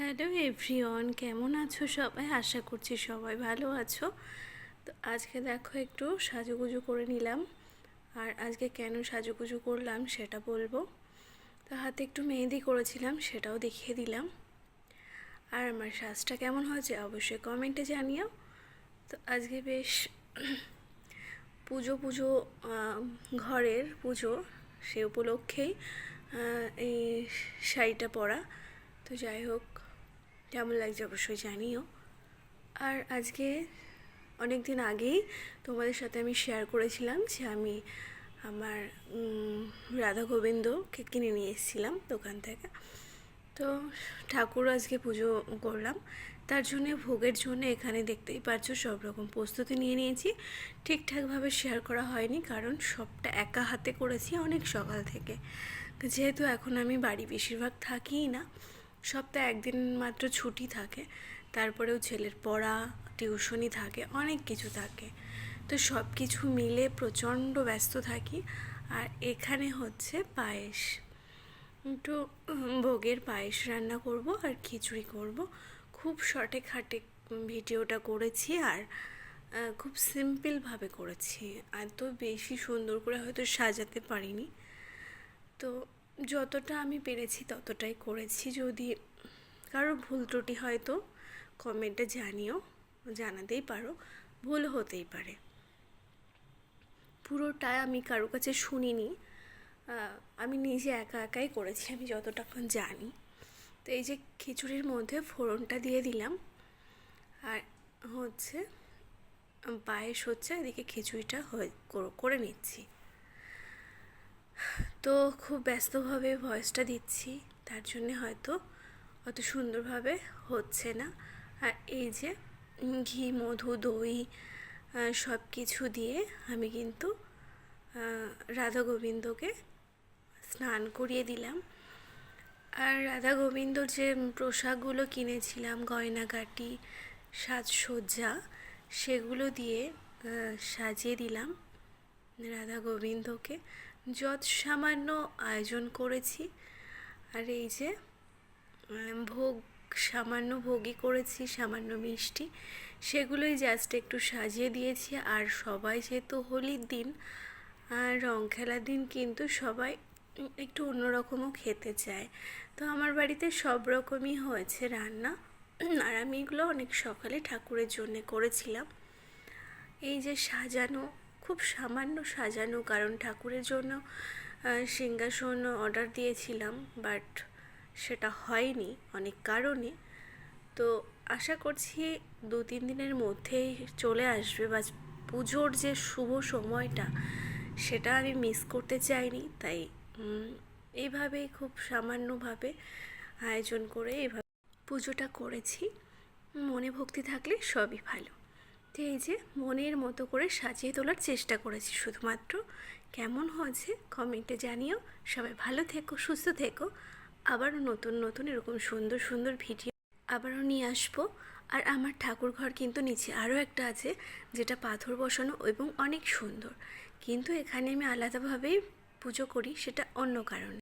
Hello everyone কেমন আছো সবাই? আশা করছি সবাই ভালো আছো। তো আজকে দেখো একটু সাজুগুজু করে নিলাম। আর আজকে কেন সাজুগুজু করলাম সেটা বলব। তো হাতে একটু মেহেদি করেছিলাম, সেটাও দেখিয়ে দিলাম। আর আমার সাজটা কেমন হয়েছে অবশ্যই কমেন্টে জানিও। তো আজকে বেশ পুজো পুজো ঘরের পুজো সে উপলক্ষেই এই শাড়িটা পরা। তো যাই হোক কেমন লাগছে অবশ্যই জানিও। আর আজকে অনেক দিন আগেই তোমাদের সাথে আমি শেয়ার করেছিলাম যে আমি আমার রাধা গোবিন্দকে কিনে নিয়ে এসেছিলাম দোকান থেকে। তো ঠাকুর আজকে পুজো করলাম। তার জন্য, ভোগের জন্য এখানে দেখতেই পাচ্ছ সব রকম প্রস্তুতি নিয়ে নিয়েছি। ঠিকঠাকভাবে শেয়ার করা হয়নি কারণ সবটা একা হাতে করেছি অনেক সকাল থেকে। যেহেতু এখন আমি বাড়ি বেশিরভাগ থাকিই না। সপ্তাহে একদিন মাত্র ছুটি থাকে, তারপরেও ছেলের পড়া টিউশনি থাকে, অনেক কিছু থাকে। তো সব কিছু মিলে প্রচণ্ড ব্যস্ত থাকি, আর এখানে হচ্ছে পায়েস। একটু ভোগের পায়েস রান্না করব আর খিচুড়ি করব। খুব শর্টে খাটে ভিডিওটা করেছি আর খুব সিম্পলভাবে করেছি। এত বেশি সুন্দর করে হয়তো সাজাতে পারিনি। তো যতটা আমি পেরেছি ততটাই করেছি যদি কারও ভুল ত্রুটি হয়তো কমেন্টে জানিও, জানাতেই পারো, ভুল হতেই পারে। পুরোটা আমি কারও কাছে শুনিনি আমি নিজে একা একাই করেছি, আমি যতটাক্ষণ জানি। তো এই যে খিচুড়ির মধ্যে ফোড়নটা দিয়ে দিলাম, আর হচ্ছে, পায়েস হচ্ছে, এদিকে খিচুড়িটা হয়ে করে নিচ্ছি। তো খুব ব্যস্তভাবে ভয়েসটা দিচ্ছি, তার জন্যে হয়তো অত সুন্দরভাবে হচ্ছে না। আর এই যে ঘি, মধু, দই সব কিছু দিয়ে আমি কিন্তু রাধা গোবিন্দকে স্নান করিয়ে দিলাম। আর রাধা গোবিন্দর যে পোশাকগুলো কিনেছিলাম, গয়নাগাটি, সাজসজ্জা, সেগুলো দিয়ে সাজিয়ে দিলাম রাধা গোবিন্দকে যত সামান্য আয়োজন করেছি, আর এই যে ভোগ, সামান্য ভোগই করেছি, সামান্য মিষ্টি, সেগুলোই জাস্ট একটু সাজিয়ে দিয়েছি। আর সবাই যেহেতু হোলির দিন, আর রং খেলার দিন কিন্তু সবাই একটু অন্যরকমও খেতে চায়। তো আমার বাড়িতে সব রকমই হয়েছে রান্না। আর আমি এগুলো অনেক সকালে ঠাকুরের জন্যে করেছিলাম। এই যে সাজানো খুব সামান্য সাজানো কারণ ঠাকুরের জন্য সিংহাসন অর্ডার দিয়েছিলাম বাট সেটা হয়নি অনেক কারণে। তো আশা করছি দু তিন দিনের মধ্যেই চলে আসবে বা পুজোর যে শুভ সময়টা সেটা আমি মিস করতে চাইনি তাই উম, এইভাবেই খুব সামান্যভাবে আয়োজন করে এইভাবে পুজোটা করেছি। মনে ভক্তি থাকলে সবই ভালো। তো এই যে মনের মতো করে সাজিয়ে তোলার চেষ্টা করেছি শুধুমাত্র। কেমন হয়েছে কমেন্টে জানিও। সবাই ভালো থেকো, সুস্থ থেকো। আবারও নতুন নতুন এরকম সুন্দর সুন্দর ভিডিও আবারও নিয়ে আসব। আর আমার ঠাকুর ঘর কিন্তু নিচে আরও একটা আছে, যেটা পাথর বসানো এবং অনেক সুন্দর। কিন্তু এখানে আমি আলাদাভাবেই পুজো করি, সেটা অন্য কারণে।